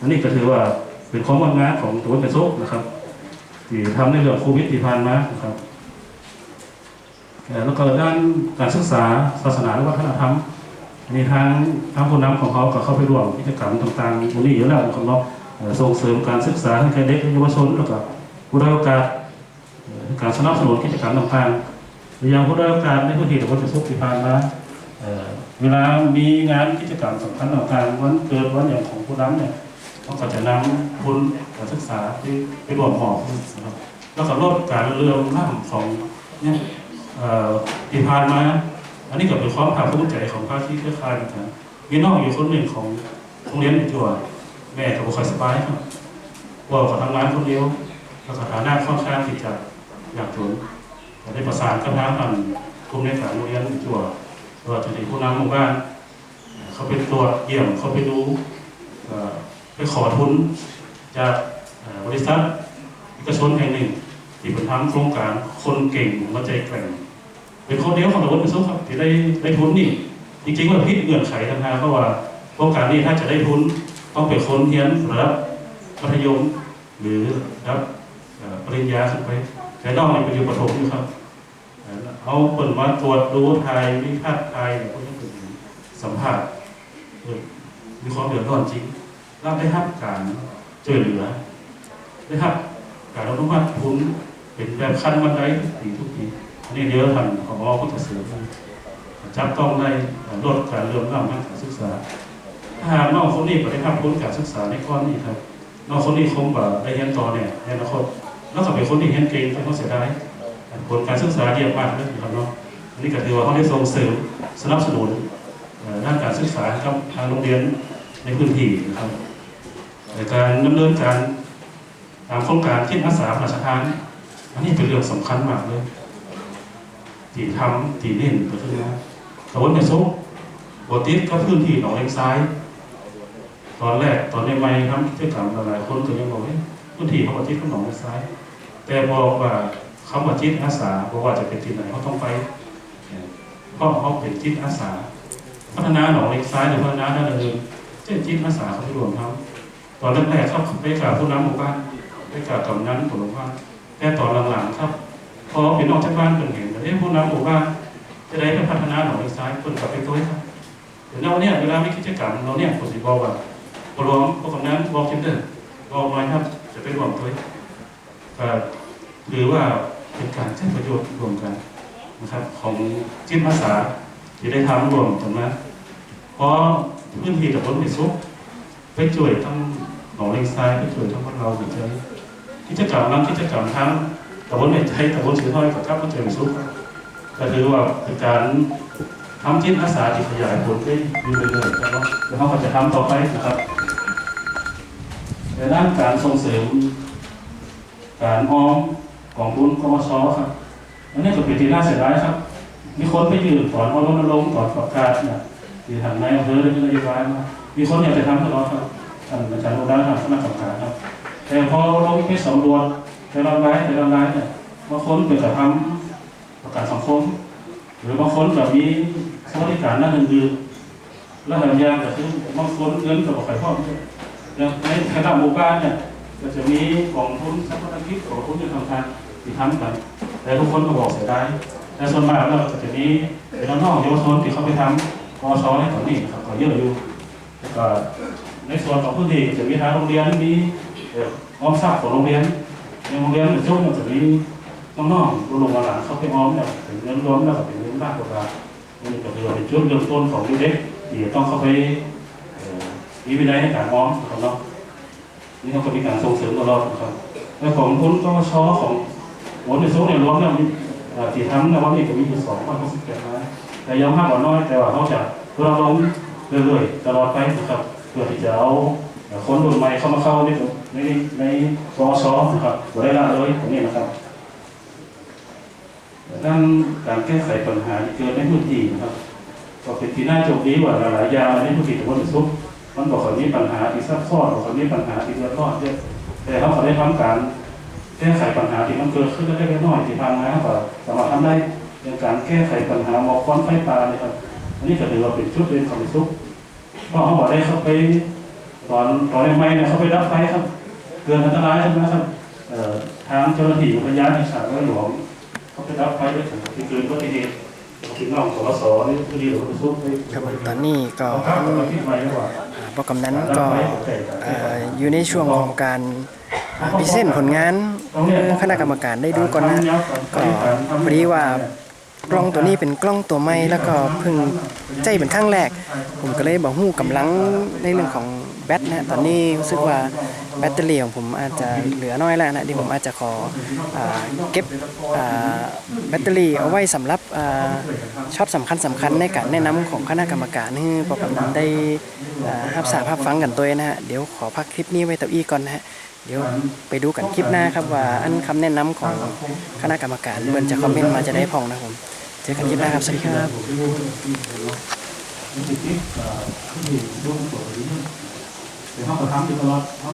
อันนี้ก็ถือว่าเป็นความงานของตัวกระทรวงนะครับที่ทำในเรื่องโควิดที่ผ่านมานะครับแล้วก็ด้านการศึกษาศาสนาและวัฒนธรรมอันนี้ทางทางผู้นำของเขาก็เข้าไปร่วมกิจกรรมต่างๆตรงนี้อยู่แล้วของเราเอ่อส่งเสริมการศึกษาให้แก่เด็กและเยาวชนแล้วก็ผู้ได้โอกาสการสนับสนุนกิจกรรมต่างๆหรือย่างผู้ได้โอกาสในพื้นที่ตะวันตกที่ผ่านมาเอ่อเวลามีงานกิจกรรมสำคัญต่างๆวันเกิดวันอย่างของผู้นำเนี่ย เขาก็จะนำทุนการศึกษาที่ไปรวมหอบนะครับแล้วก็ลดการเลื่อมล่ำของเนี่ยที่ผ่านมา อันนี้ก็เป็นความภาคภูมิใจของภาคที่เครือข่ายกันมีน้องอยู่คนหนึ่งของโรงเรียนในจังหวัดแม่กับบุคคลสบายครับว่าเขาทำงานคนเดียวแล้วก็ฐานะค่อนข้างที่จะอยากจนก็ได้ประสานกับทางอันกลุ่มในการโรงเรียนจังหวัดตัวจริงผู้นำหมู่บ้านเขาไปตรวจเยี่ยมเขาไปดู ไปขอทุนจากบริษัทเอกชนแห่งหนึ่ง ที่เป็นทำโครงการคนเก่งมาใจแกร่ง เป็นคนเดียวของตะวันเป็นสุขครับที่ได้ได้ทุนนี่ จริงๆว่าพิษเงื่อนไขทางทางเพราะว่าโครงการนี้ถ้าจะได้ทุนต้องเป็นคนเรียนระดับมัธยมหรือระดับปริญญาขึ้นไปแต่นอกนี่เป็นอยู่ประถมอยู่ครับเอาเปิดมาตรวจดูไทยวิพากษ์ไทยพวกนี้เป็นสัมภาษณ์เออมีความเดือดร้อนจริง เราได้รับการช่วยเหลือได้รับการอนุมัติทุนเป็นแบบขั้นบันไดทุกปีทุกปีอันนี้เดี๋ยวทางของเราก็จะเสริมจับต้องได้ลดการเลื่อมล้ำทาการศึกษา ถ้าหากน้องคนนี้ไปได้รับทุนการศึกษาในก้อนนี้ครับน้องคนนี้คงแบบได้เรียนต่อเนี่ยในอนาคตแล้วก็เป็นคนที่เรียนเก่งเป็นคนเสียดายผลการศึกษาเยี่ยมมากเลยนะครับเนาะอันนี้ก็ถือว่าเขาได้ส่งเสริมสนับสนุนด้านการศึกษาให้กับทางโรงเรียนในพื้นที่นะครับ การดำเนินการตามโครงการที่อาสาพระราชทานอันนี้เป็นเรื่องสำคัญมากเลยที่ทำที่เน้นก็คือว่าตะวันในซุกบติดก็พื้นที่หนองเลงซ้าย ตอนแรกตอนในไม่ทำกิจกรรมหลายๆคนก็ยังบอกว่าเฮ้ยพื้นที่เขาบติดก็หนองเลงซ้าย แต่บอกว่าคำว่าจิตอาสาบอกว่าจะเป็นที่ไหนเขาต้องไปเพราะเขาเป็นจิตอาสา พัฒนาหนองเล็กซ้ายหรือพัฒนาด้านอื่นเช่นจิตอาสาเขาไปรวมทั้ง ตอนแรกๆครับไปกราบผู้นำหมู่บ้านไปกราบกำนันผู้หลงบ้านแต่ตอนหลังๆครับพอเป็นนอกจากบ้านเป็นเห็นแต่ที่ผู้นำหมู่บ้านจะได้พัฒนาหนองซ้ายเพิ่นกลับไปตัวครับเดี๋ยวเราเนี่ยเวลาไมีกิจกรรมเราเนี่ยผมสิบอกว่าผู้หลวงผู้กำนันบอกเช่นเดิมบอกมาครับ จะไปรวมตัวก็หรือว่าเป็นการใช้ประโยชน์รวมกันนะครับ ของจิตอาสาที่ได้ทำรวมกันมาเพราะพื้นที่ตะบนในซุกไปช่วยทั้ง หนองเลงทรายไปช่วยทั้งพวกเราไปเจอกิจกรรมนั้นกิจะกรรมทั้งตะบนในใจตะบนสือห้อยกับกับมาเจอในซุกก็ถือว่าเป็นการทำจิตอาสาที่ขยายผลได้อยู่เรื่อยๆนะครับแล้วเขาก็จะทำต่อไปนะครับในด้านการส่งเสริม การออมของทุนกมชครับอันนี้ก็เป็นที่น่าเสียดายครับ มีคนไปยืนก่อนเอารณรงค์ก่อนประกาศเนี่ยที่ทางนายอำเภอได้นโยบายมามีคนอยากจะทำตลอดครับ ท่านอาจารย์โอดาทางคณะกรรมการครับ แต่พอเราไปสำรวจแต่ละรายแต่ละรายเนี่ยบางคนไปกระทำประกาศสังคม หรือบางคนแบบมีสวัสดิการนั่นอื่นๆแล้วแบบอย่างก็คือบางคนเงินกับบอกใครพ่ออย่างในคณะหมู่บ้านเนี่ยก็จะมีกองทุนสัมพันธกิจกองทุนที่ทำการที่ทำกัน แต่ทุกคนก็บอกเสียดายแต่ส่วนมากแล้วก็จะมีเป็นน้องๆเยาวชนที่เขาไปทำกอชในตอนนี้ครับก็เยอะอยู่แล้วก็ในส่วนของพื้นที่จะมีทางโรงเรียนมีเอ่อออมทรัพย์ของโรงเรียนในโรงเรียนในช่วงมันจะมีน้องๆรุ่นลงมาหลังเขาไปออมเนี่ยเป็นเงินรวมแล้วก็เป็นเงินมากกว่านี่ก็ถือว่าเป็นจุดเริ่มต้นของเด็กที่จะต้องเข้าไปมีวินัยในการออมนะครับเนาะนี่เขาก็มีการส่งเสริมตลอดนะครับแล้วของทุนกชของหัวในโซ่เนี่ยรวมแล้วมีเอ่อที่ทำนะว่านี่ก็มีอยู่สองพันหกสิบเจ็ดนะแต่ยังมากกว่าน้อยแต่ว่าเขาจะเพื่อลงเรื่อยๆตลอดไปนะครับ เพื่อที่จะเอาคนรุ่นใหม่เข้ามาเข้าในในในกชนะครับบ่ได้ละเลยตรงนี้นะครับด้านการแก้ไขปัญหาที่เกิดในพื้นที่นะครับก็เป็นที่น่าโชคดีว่าหลายๆอย่างในพื้นที่ตะวันตกมันบอกเขามีปัญหาที่ซับซ้อนบอกเขามีปัญหาที่เดือดร้อนเยอะแต่เขาก็ได้ทำการแก้ไขปัญหาที่มันเกิดขึ้นเล็กๆน้อยที่ทางนะก็สามารถทำได้ในการแก้ไขปัญหาหมอกควันไฟป่าเนี่ยครับอันนี้ก็ถือว่าเป็นชุดเรียนของสุข พราะเขาบอกได้เข้าไปตอนตอนใหม่เนี่ยเขาไปรับไฟครับ เกินอันตรายใช่ไหมครับเอ่อทางเจ้าหน้าที่อุทยานแห่งชาติหลวงเขาไปรับไฟไปถึงที่เกิดอุบัติเหตุถึงน้องสสนี่ผู้ดีหรือผู้ซุกครับตอนนี้ก็พ่อกำนั้นก็อยู่ในช่วงของการพิเศษผลงานคณะกรรมการได้ดูก่อนนะก็พอดีว่า กล้องตัวนี้เป็นกล้องตัวใหม่แล้วก็เพิ่งใจเป็นครั้งแรก ผมก็เลยบอกหู้กำลังในเรื่องของแบตนะตอนนี้รู้สึกว่าแบตเตอรี่ของผมอาจจะเหลือน้อยแล้วนะที่ผมอาจจะขออาเก็บแบตเตอรี่เอาไว้สำหรับอช็อตสำคัญสำคัญในการแนะนำของคณะกรรมการให้พวกกำนันได้รับสาภาพฟังกันตัวนะฮะเดี๋ยวขอพักคลิปนี้ไว้เตัวอี้ก่อนนะฮะเดี๋ยวไปดูกันคลิปหน้าครับว่าอันคำแนะนำของคณะกรรมการเพื่อนจะคอมเมนต์มาจะได้พองนะผม เจอกันคลิปหน้าครับ สวัสดีครับ